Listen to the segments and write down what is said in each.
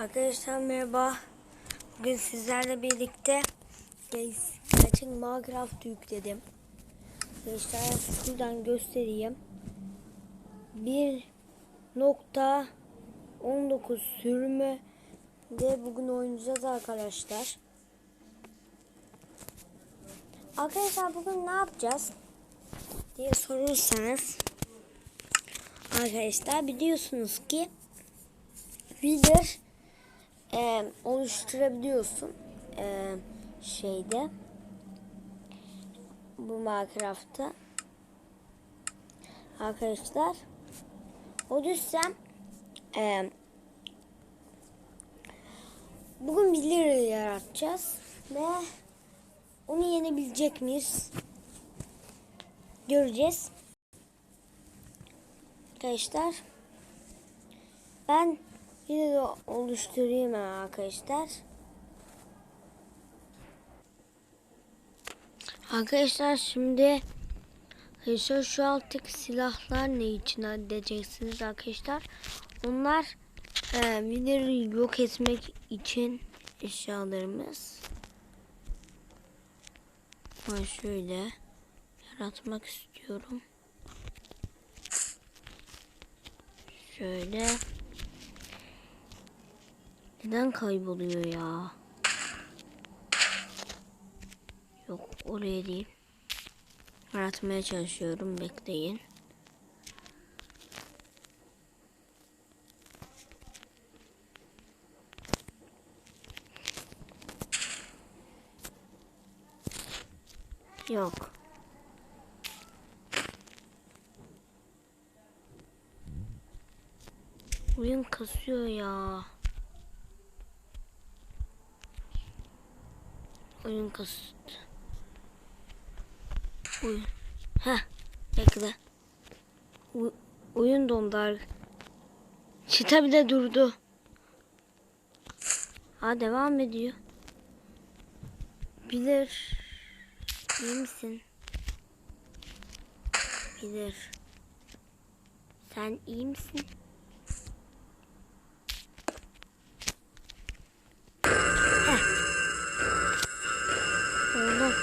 Arkadaşlar merhaba. Bugün sizlerle birlikte gerçek Minecraft yükledim. Arkadaşlar şuradan göstereyim. 1.19 sürümü de bugün oynayacağız arkadaşlar. Arkadaşlar bugün ne yapacağız diye sorursanız arkadaşlar biliyorsunuz ki Wither e, oluşturabiliyorsun e, şeyde bu Minecraft'ta. Arkadaşlar o yüzden e, bugün bir lira yaratacağız ve onu yenebilecek miyiz? Göreceğiz. Arkadaşlar ben yine de oluşturayım arkadaşlar. Arkadaşlar şimdi arkadaşlar şu alttaki silahlar ne için diyeceksiniz arkadaşlar. Onlar e, Wither'ı yok etmek için eşyalarımız. Ben şöyle yaratmak istiyorum. Şöyle. Neden kayboluyor ya? Yok oraya değil. Yaratmaya çalışıyorum. Bekleyin. Yok. Oyun kasıyor ya. Oyun kasıt. Oyun. Heh. Bekle. U oyun dondu. Çita bile durdu. Ha devam ediyor. Bilir. İyi misin? Bilir. Sen iyi misin?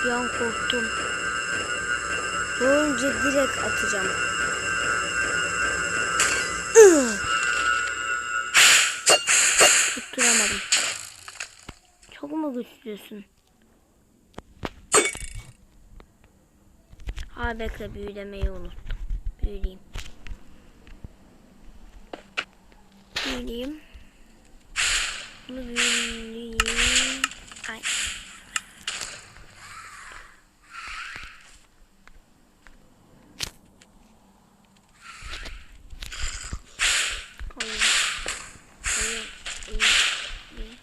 Bir an korktum. Görünce direkt atacağım. Tutturamadım. Çok mu güçlüsün? Ha bekle büyülemeyi unuttum. Büyüleyeyim. Büyüleyeyim. Bunu büyüleyeyim. Ay. Oyun. Oyun. Oyun. Oyun.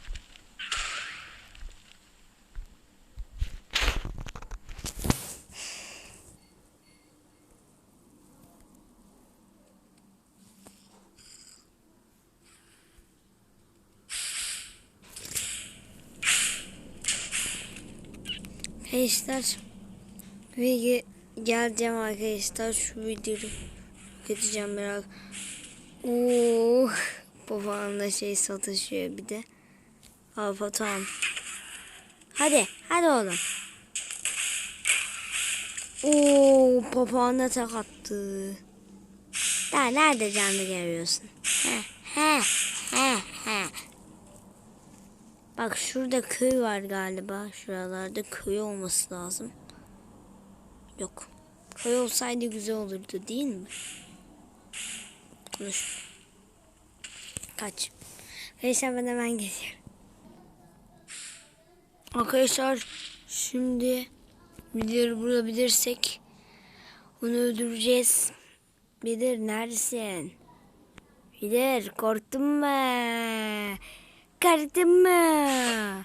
Arkadaşlar ve geleceğim arkadaşlar şu videoyu geçeceğim biraz. Oo, babamla şey satışıyor bir de. Alfa tamam. Hadi, hadi oğlum. Oo, papağana tek attı. Daha nerede canlı görüyorsun? He, he, he, he. Bak şurada köy var galiba. Şuralarda köy olması lazım. Yok. Köy olsaydı güzel olurdu değil mi? Konuş. Kaç. Arkadaşlar ben hemen geliyorum. Arkadaşlar şimdi Bilir bulabilirsek onu öldüreceğiz. Bilir neredesin? Bilir korktun mu? Korktun mu?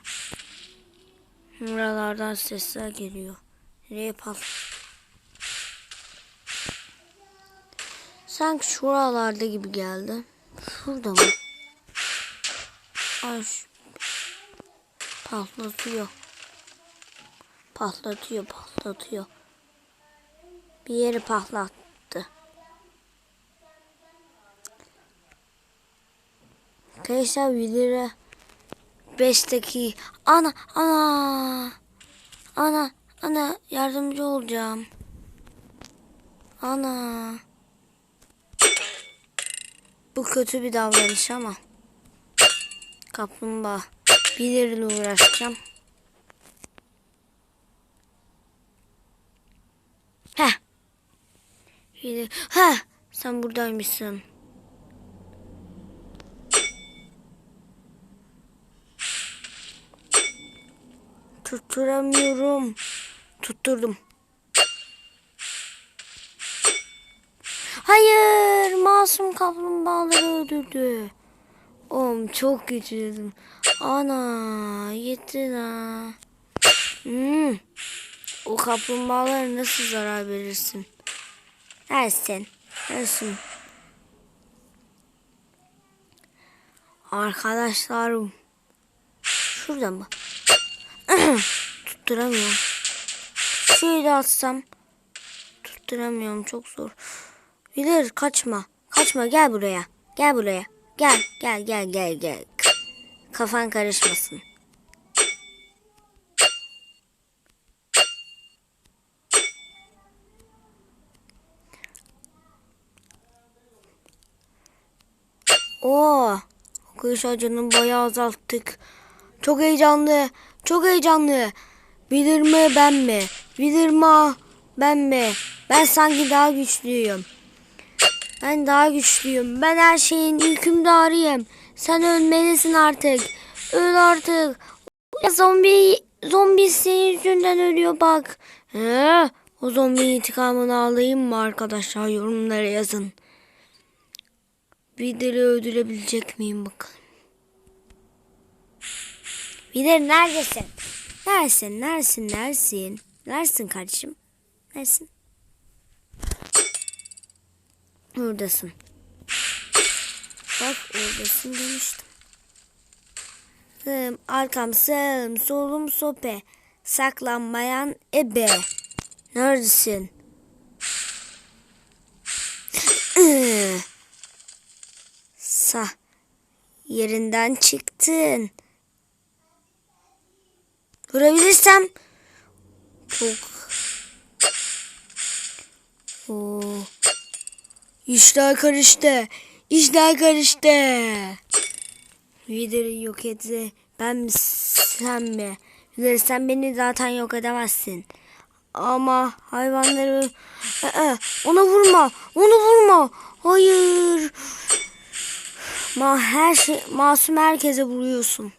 Buralardan sesler geliyor. Nereye yapalım? Sanki şuralarda gibi geldi. Şurada mı? Ay, patlatıyor. Patlatıyor, patlatıyor. Bir yeri patlattı. Arkadaşlar 1 lira 5 dakika. Ana ana. Ana ana yardımcı olacağım. Ana. Bu kötü bir davranış ama. Kaplumbağa. Biriyle uğraşacağım. Heh. Bir- Heh. Sen buradaymışsın. Tutturamıyorum. Tutturdum. Hayır, masum kaplumbağaları öldürdü. Oğlum çok güçlüydüm. Ana, yetti ha. Hmm. O kaplumbağalara nasıl zarar verirsin? Versin. Versin. Arkadaşlarım. Şuradan mı? Tutturamıyorum. Şöyle atsam. Tutturamıyorum çok zor. Bilir kaçma. Kaçma gel buraya. Gel buraya. Gel gel gel gel gel. Kafan karışmasın. Oo. Kış acının bayağı azalttık. Çok heyecanlı. Çok heyecanlı. Bilir mi ben mi? Bilir mi ah, ben mi? Ben sanki daha güçlüyüm. Ben daha güçlüyüm. Ben her şeyin hükümdarıyım. Sen ölmelisin artık. Öl artık. Ya zombi zombi senin yüzünden ölüyor bak. He, o zombi intikamını alayım mı arkadaşlar? Yorumlara yazın. Vider'i öldürebilecek miyim bakalım. Vider neredesin? Neredesin? Neredesin? Neredesin? Neredesin kardeşim? Neredesin? Oradasın. Bak oradasın demiştim. Sığım, arkam sağım, solum sope. Saklanmayan ebe. Neredesin? Sa yerinden çıktın. Vurabilirsem çok Oo. İşler karıştı. İşler karıştı. Videri yok etti. Ben mi sen mi? Videri sen beni zaten yok edemezsin. Ama hayvanları... Ee, ona vurma. Onu vurma. Hayır. Ma her şey masum herkese vuruyorsun.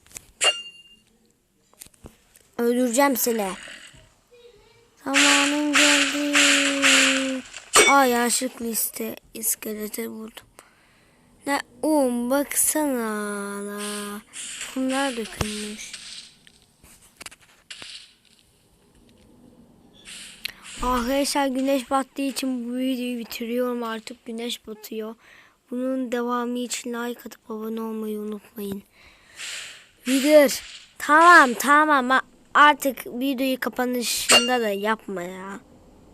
Öldüreceğim seni. Zamanın geldi. Aa yanlışlıkla iste iskelete vurdum. Ne um baksana la. Kumlar dökülmüş. Arkadaşlar güneş battığı için bu videoyu bitiriyorum artık güneş batıyor. Bunun devamı için like atıp abone olmayı unutmayın. Vidir. Tamam tamam artık videoyu kapanışında da yapma ya.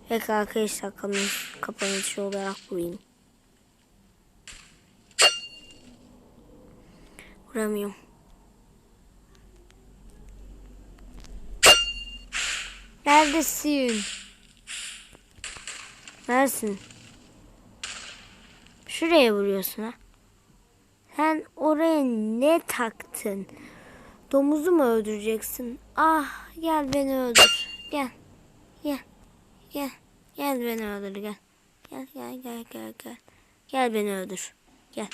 Peki arkadaşlar kapanış, kapanışı olarak vurayım. Vuramıyorum. Neredesin? Neredesin? Şuraya vuruyorsun ha. Sen oraya ne taktın? Domuzu mu öldüreceksin? Ah gel beni öldür. Gel. Gel. Gel. Gel beni öldür gel. Gel gel gel gel gel. Gel beni öldür. Gel.